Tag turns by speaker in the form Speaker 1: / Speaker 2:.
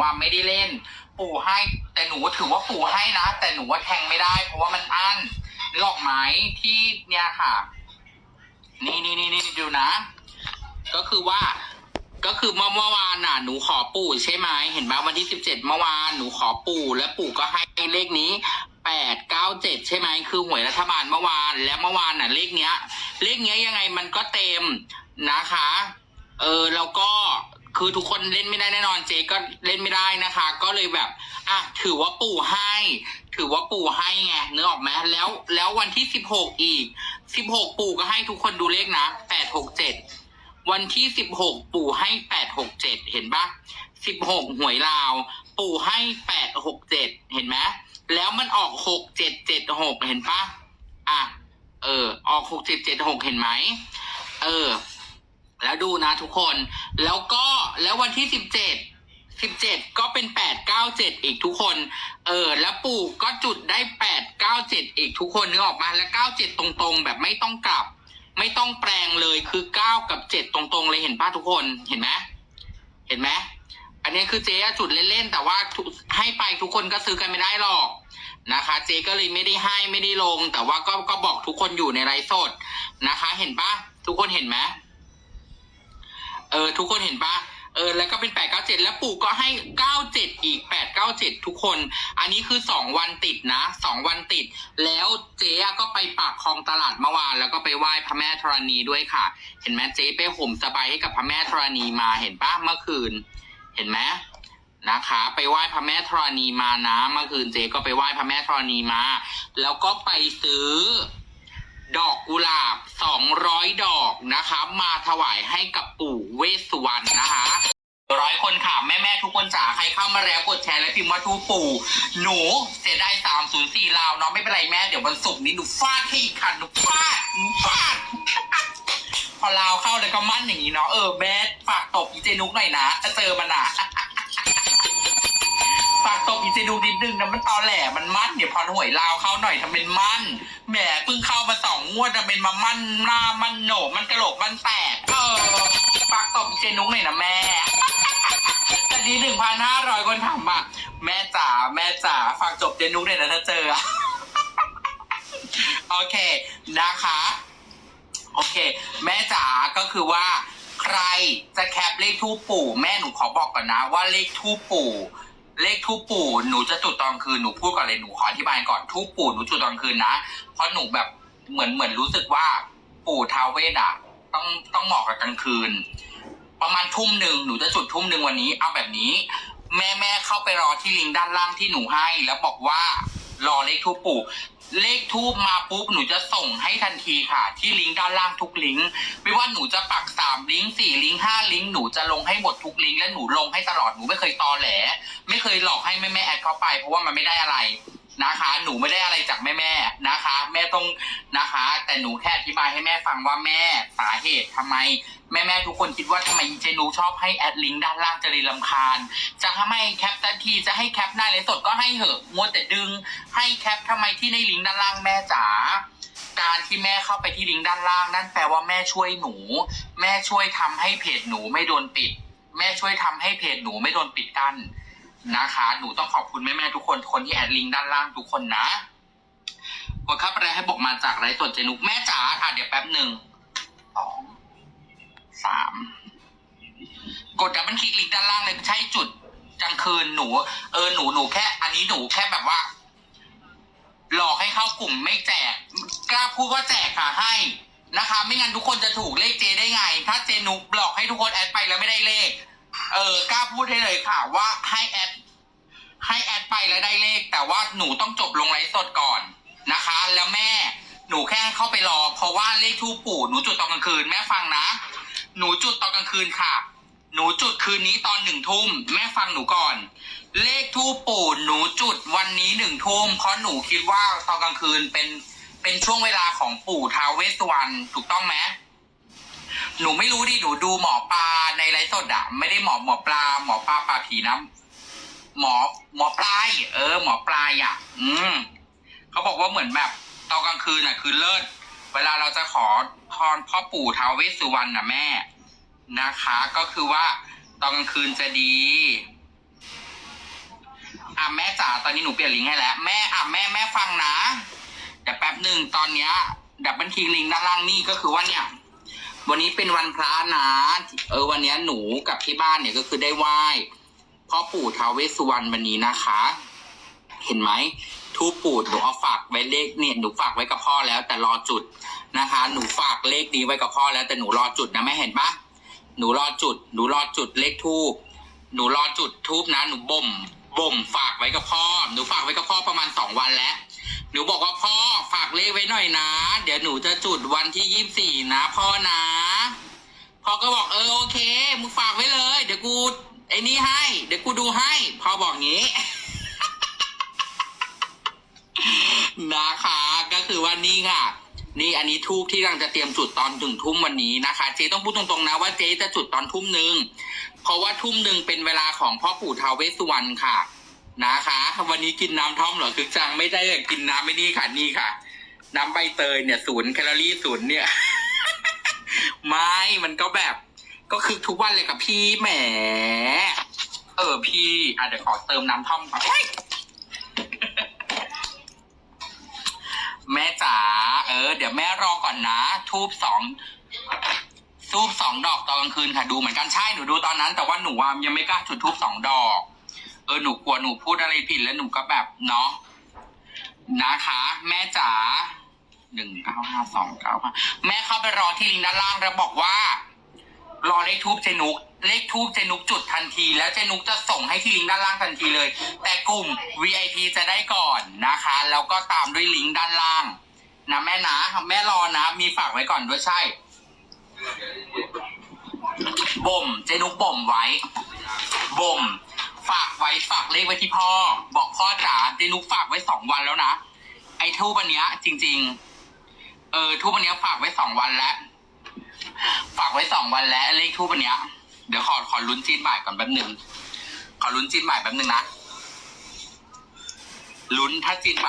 Speaker 1: ว่าไม่ได้เล่น ปู่ให้แต่หนูถือว่าปู่ให้นะ แต่หนูว่าแทงไม่ได้ เพราะว่ามันอั้นนึกออกไหมที่เนี่ยค่ะ นี่นี่นี่นี่ดูนะ ก็คือว่าก็คือเมื่อเมื่อวานน่ะหนูขอปู่ใช่ไหมเห็นไหมวันที่สิบเจ็ดเมื่อวานหนูขอปู่และปู่ก็ให้เลขนี้แปดเก้าเจ็ดใช่ไหมคือหวยรัฐบาลเมื่อวานและเมื่อวานน่ะเลขเนี้ย เลขเนี้ยยังไงมันก็เต็มนะคะ เออแล้วก็ คือทุกคนเล่นไม่ได้แน่นอนเจ๊ก็เล่นไม่ได้นะคะ ก็เลยแบบ อะถือว่าปู่ให้ ถือว่าปู่ให้ไงนึกออกไหมแล้วแล้ววันที่สิบหกอีกสิบหกปู่ก็ให้ทุกคนดูเลขนะแปดหกเจ็ดวันที่สิบหกปู่ให้แปดหกเจ็ดเห็นปะสิบหกหวยลาว ปู่ให้แปดหกเจ็ดเห็นไหมแล้วมันออกหกเจ็ดเจ็ดหกเห็นปะอะเออ ออกหกเจ็ดเจ็ดหกเห็นไหม ดูนะทุกคน แล้วก็แล้ววันที่สิบเจ็ดสิบเจ็ดก็เป็นแปดเก้าเจ็ดอีกทุกคน เออ แล้วปู่ก็จุดได้แปดเก้าเจ็ดอีกทุกคนนึกออกมาแล้วเก้าเจ็ดตรงๆ แบบไม่ต้องกลับ ไม่ต้องแปลงเลยคือเก้ากับเจ็ดตรงๆ เลยเห็นป้าทุกคนเห็นไหมเห็นไหมอันนี้คือเจ๊จุดเล่นๆ แต่ว่าให้ไปทุกคนก็ซื้อกันไม่ได้หรอกนะคะ เจ๊ก็เลยไม่ได้ให้ไม่ได้ลง แต่ว่าก็ก็บอกทุกคนอยู่ในไลฟ์สดนะคะ เห็นปะทุกคนเห็นไหม เออทุกคนเห็นปะเออแล้วก็เป็นแปดเก้าเจ็ดแล้วปู่ก็ให้เก้าเจ็ดอีกแปดเก้าเจ็ดทุกคน อันนี้คือสองวันติดนะสองวันติด แล้วเจ๊ก็ไปปากคลองตลาดเมื่อวาน แล้วก็ไปไหว้พระแม่ธรณีด้วยค่ะ เห็นไหมเจ๊ไปห่มสบายให้กับพระแม่ธรณีมาเห็นปะเมื่อคืน เห็นไหมนะคะ ไปไหว้พระแม่ธรณีมานะเมื่อคืนเจ๊ก็ไปไหว้พระแม่ธรณีมา แล้วก็ไปซื้อ ดอกกุหลาบสองร้อยดอกนะคะ มาถวายให้กับปู่เวสสุวรรณนะคะร้อยคนค่ะ แม่แม่ทุกคนจ๋าใครเข้ามาแล้วกดแชร์และพิมพ์ว่าทูปู่ หนูเสียดายสามศูนย์สี่ลาวเนาะไม่เป็นไรแม่เดี๋ยววันศุกร์นี้หนูฟาดให้อีกคันหนูฟาดหนูฟาด พอลาวเข้าเลยก็มั่นอย่างนี้เนาะเออแม่ฝากตบอีเจนุกหน่อยนะจะเจอมันนะ ตบอีเจนุกนิดนึงนะมันตอแหลมันมั่นเดี๋ยพอหวยลาวเข้าหน่อยทำเป็นมั่นแหมเพิ่งเข้ามาสองงวดทำเป็นมามั่นหน้ามันโหนกมันกระโหลกมันแตกเออฝากตบอีเจนุกหน่อยนะแม่ แต่ดีหนึ่งพันห้าร้อยคนถามอะแม่จ๋าแม่จ๋าฝากจบเจนุกหน่อยนะถ้าเจออะ โอเคนะคะ โอเค แม่จ๋าก็คือว่า ใครจะแคปเลขทูปปู่ แม่หนูขอบอกก่อนนะว่าเลขทูปปู่ เลขทูปปู่หนูจะจุดตอนคืนหนูพูดก่อนเลยหนูขออธิบายก่อนทูปปู่หนูจุดตอนคืนนะเพราะหนูแบบเหมือนเหมือนรู้สึกว่าปู่ท้าวเวดอะต้องต้องเหมาะกับกลางคืน ประมาณทุ่มหนึ่งหนูจะจุดทุ่มหนึ่งวันนี้ เอาแบบนี้ แม่แม่เข้าไปรอที่ลิงก์ด้านล่างที่หนูให้ แล้วบอกว่ารอเลขทูปปู่ เลขทูบมาปุ๊บหนูจะส่งให้ทันทีค่ะ ที่ลิงก์ด้านล่างทุกลิงก์ไม่ว่าหนูจะปักสามลิงก์สี่ลิงก์ห้าลิงก์หนูจะลงให้หมดทุกลิงก์และหนูลงให้ตลอดหนูไม่เคยตอแหล ไม่เคยหลอกให้แม่แม่แอดเข้าไป เพราะว่ามันไม่ได้อะไร นะคะ หนูไม่ได้อะไรจากแม่แม่นะคะ แม่ต้องนะคะ แต่หนูแค่อธิบายให้แม่ฟังว่าแม่สาเหตุทำไม แม่แม่ทุกคนคิดว่าทำไมเจนูชอบให้แอดลิงก์ด้านล่างจะรีลำคาญ จะทำไมแคปทันทีจะให้แคปหน้าเลยสดก็ให้เหอะมัวแต่ดึง ให้แคปทำไมที่ในลิงก์ด้านล่างแม่จ๋าการที่แม่เข้าไปที่ลิงก์ด้านล่าง นั่นแปลว่าแม่ช่วยหนู แม่ช่วยทำให้เพจหนูไม่โดนปิด แม่ช่วยทำให้เพจหนูไม่โดนปิดกั้น นะคะ หนูต้องขอบคุณแม่แม่ๆทุกคน คนที่แอดลิงก์ด้านล่างทุกคนนะกดเข้าไปเลยให้บอกมาจากไรสดเจนุกแม่จ๋าอะเดี๋ยวแป๊บหนึ่งสองสามกดดับมันคลิกลิงก์ด้านล่างเลยใช่จุดกลางคืนหนู เออหนูหนูแค่ อันนี้หนูแค่แบบว่า หลอกให้เข้ากลุ่มไม่แจกกล้าพูดว่าแจกค่ะให้นะคะ ไม่งั้นทุกคนจะถูกเลขเจได้ไง ถ้าเจนุกหลอกให้ทุกคนแอดไปแล้วไม่ได้เลข เออกล้าพูดให้เลยค่ะว่าให้แอดให้แอดไปแล้วได้เลข แต่ว่าหนูต้องจบลงไลฟ์สดก่อนนะคะ แล้วแม่หนูแค่เข้าไปรอ เพราะว่าเลขทูปปู่หนูจุดตอนกลางคืนแม่ฟังนะ หนูจุดตอนกลางคืนค่ะ หนูจุดคืนนี้ตอนหนึ่งทุ่มแม่ฟังหนูก่อน เลขทูปปู่หนูจุดวันนี้หนึ่งทุ่มเพราะหนูคิดว่าตอนกลางคืนเป็นเป็นช่วงเวลาของปู่ท้าวเวสสวรรณถูกต้องไหม หนูไม่รู้ดิหนูดูหมอปลาในไลฟ์สดอะไม่ได้หมอหมอปลา หมอปลาปลาผีนะหมอหมอปลายเออ หมอปลายอะอืมเขาบอกว่าเหมือนแบบตอนกลางคืนอะคือเลิศเวลาเราจะขอพรพ่อปู่ท้าวเวสสุวรรณนะแม่ นะคะ ก็คือว่าตอนกลางคืนจะดีอะแม่จ๋าตอนนี้หนูเปลี่ยนลิงก์ให้แล้ว แม่อะแม่แม่ฟังนะเดี๋ยวแป๊บหนึ่งตอนเนี้ยดับเบิลคลิกลิงก์ด้านล่างนี่ก็คือว่าเนี่ย วันนี้เป็นวันพระนะเออวันนี้หนูกับที่บ้านเนี่ยก็คือได้ไหว้พ่อปู่ท้าวเวสสุวรรณวันนี้นะคะ เห็นไหมทูปปูดหนูเอาฝากไว้เลขเนี่ยหนูฝากไว้กับพ่อแล้ว แต่รอจุดนะคะ หนูฝากเลขนี้ไว้กับพ่อแล้วแต่หนูรอจุดนะแม่เห็นปะหนูรอจุด หนูรอจุดเลขทูบหนูรอจุดทูบนะ หนูบ่มบ่มฝากไว้กับพ่อ หนูฝากไว้กับพ่อประมาณสองวันแล้ว หนูบอกว่าพ่อฝากเลขไว้หน่อยนะ เดี๋ยวหนูจะจุดวันที่ยี่สิบสี่นะพ่อนะ พ่อก็บอกเออโอเคมึงฝากไว้เลย เดี๋ยวกูไอ้นี่ให้ เดี๋ยวกูดูให้ พ่อบอกงี้ นะคะ ก็คือว่านี่ค่ะ นี่อันนี้ทูบที่กำลังจะเตรียมจุดตอนถึงทุ่มวันนี้นะคะ เจ๊ต้องพูดตรงๆนะว่าเจ๊จะจุดตอนทุ่มหนึ่งเพราะว่าทุ่มหนึ่งเป็นเวลาของพ่อปู่ทาวเวสสุวรรณค่ะ นะคะ วันนี้กินน้ำท่อมเหรอคือจังไม่ได้กินน้ำไม่นี่ค่ะนี่ค่ะ น้ำใบเตยเนี่ยศูนย์แคลอรี่ศูนย์เนี่ย ไม่มันก็แบบ ก็คือทุกวันเลยกับพี่แหม เออพี่อะเดี๋ยวขอเติมน้ำท่อมก่อนแม่จ๋าเออ เดี๋ยวแม่รอก่อนนะ ทูบสองทูบสองดอกตอนกลางคืนค่ะดูเหมือนกันใช่หนูดูตอนนั้น แต่ว่าหนูว่ายังไม่กล้าจุดทูบสองดอก ออหนูกลัวหนูพูดอะไรผิดแล้วหนูก็แบบเนาะนะคะ แม่จ๋าหนึ่งเก้าห้าสองเก้าห้าแม่เข้าไปรอที่ลิงก์ด้านล่างแล้วบอกว่า รอเลขทูบเจนุกเลขทูบเจนุกจุดทันที แล้วเจนุกจะส่งให้ที่ลิงก์ด้านล่างทันทีเลย แต่กลุ่ม VIP จะได้ก่อนนะคะ แล้วก็ตามด้วยลิงก์ด้านล่างนะแม่นะแม่รอนะ มีฝากไว้ก่อนด้วยใช่บ่มเจนุกบ่มไว้บ่ม ฝากไว้ฝากเลขไว้ที่พ่อ บอกพ่อจ๋าเจนุกฝากไว้สองวันแล้วนะ ไอ้ทูบอันเนี้ย จริง ๆ เออทูบอันเนี้ยฝากไว้สองวันแล้ว ฝากไว้สองวันแล้วเลขทูบอันเนี้ย เดี๋ยวขอขอลุ้นจีนบ่ายก่อนแป๊บหนึ่งขอลุ้นจีนบ่ายแป๊บหนึ่งนะลุ้นถ้าจีนบ่าย